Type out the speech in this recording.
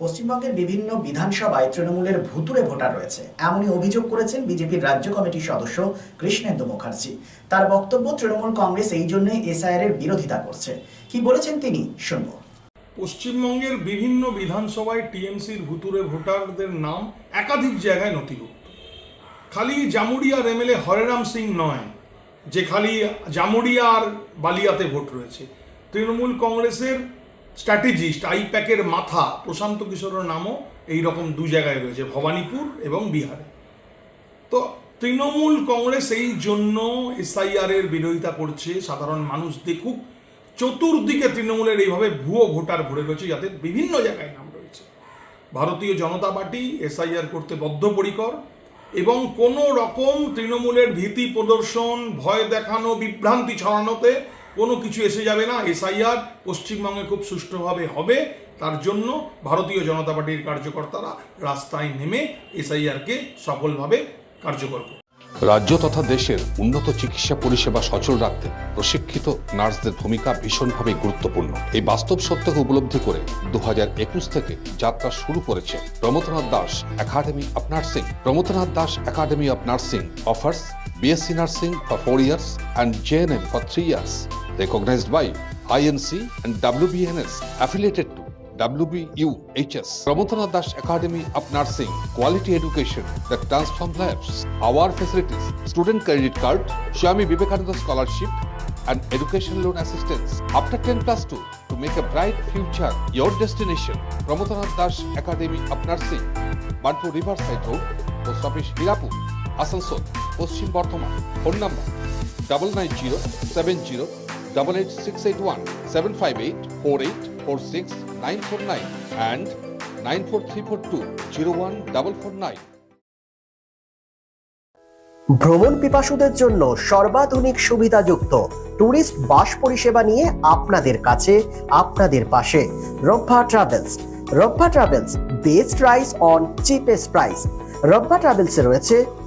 পশ্চিমবঙ্গের বিভিন্ন বিধানসভায় তৃণমূলের ভুতুরে ভোটার রয়েছে। এমনই অভিযোগ করেছেন বিজেপির রাজ্য কমিটির সদস্য কৃষ্ণেন্দু মুখার্জি। তার বক্তব্য তৃণমূল কংগ্রেস এই জন্যই এসআইআর এর বিরোধিতা করছে। কি বলেছেন তিনি? শুনব। পশ্চিমবঙ্গের বিভিন্ন বিধানসভায় টিএমসির ভুতুরে ভোটারদের নাম একাধিক জায়গায় নথিভুক্ত। খালি জামুরিয়ার এমএলএ হরেরাম সিং নয়, যে খালি জামুরিয়া আর বালিয়াতে ভোট রয়েছে। তৃণমূল কংগ্রেসের স্ট্র্যাটেজিস্ট আইপ্যাকের মাথা প্রশান্ত কিশোরের নামও এই রকম দু জায়গায় রয়েছে, ভবানীপুর এবং বিহারে। তো তৃণমূল কংগ্রেস এই জন্য এসআইআর এর বিরোধিতা করছে, সাধারণ মানুষ দেখুক, চতুর্দিকে তৃণমূলের এইভাবে ভুয়ো ভোটার ভরে রয়েছে যাদের বিভিন্ন জায়গায় নাম রয়েছে। ভারতীয় জনতা পার্টি এসআইআর করতে বদ্ধপরিকর এবং কোনো রকম তৃণমূলের ভীতি প্রদর্শন, ভয় দেখানো, বিভ্রান্তি ছড়ানোতে কোনো কিছু এসে যাবে না, এসআইআর পশ্চিমবঙ্গে খুব সুষ্ঠুভাবে হবে। তার জন্য ভারতীয় জনতা পার্টির কার্যকর্তারা রাস্তায় নেমে এসআইআরকে সফলভাবে কার্যকর করবে রাজ্য তথা দেশের উন্নত চিকিৎসা পরিষেবা সচল রাখতে প্রশিক্ষিত নার্সদের ভূমিকা ভীষণভাবে গুরুত্বপূর্ণ। এই বাস্তব সত্যকে উপলব্ধি করে দু হাজার একুশ থেকে যাত্রা শুরু করেছে Pramathanath Das academy of nursing. Pramathanath Das academy of nursing offers, BSc nursing for four years and GNM for three years. Recognized by INC and WBNS affiliated to WBUHS. Pramothanath Dash Academy of Nursing, quality education that transforms lives. Our facilities, student credit card, Swami Vivekananda scholarship, and education loan assistance. After 10 plus 2, to make a bright future, your destination, Pramothanath Dash Academy of Nursing, Banpur Riverside Road, Post Office Hirapur, Asansol, Paschim Bardhaman. Phone number seven zero double eight six eight one seven five eight four eight four six nine four nine and nine four three four two zero one double four nine. ভ্রমণ পিপাসুদের জন্য সর্বাধুনিক সুবিধাযুক্ত tourist bus পরিষেবা নিয়ে আপনাদের কাছে আপনাদের পাশে Rabba travels Rabba travels best price on cheapest price Rabba ট্রাভেলসে রয়েছে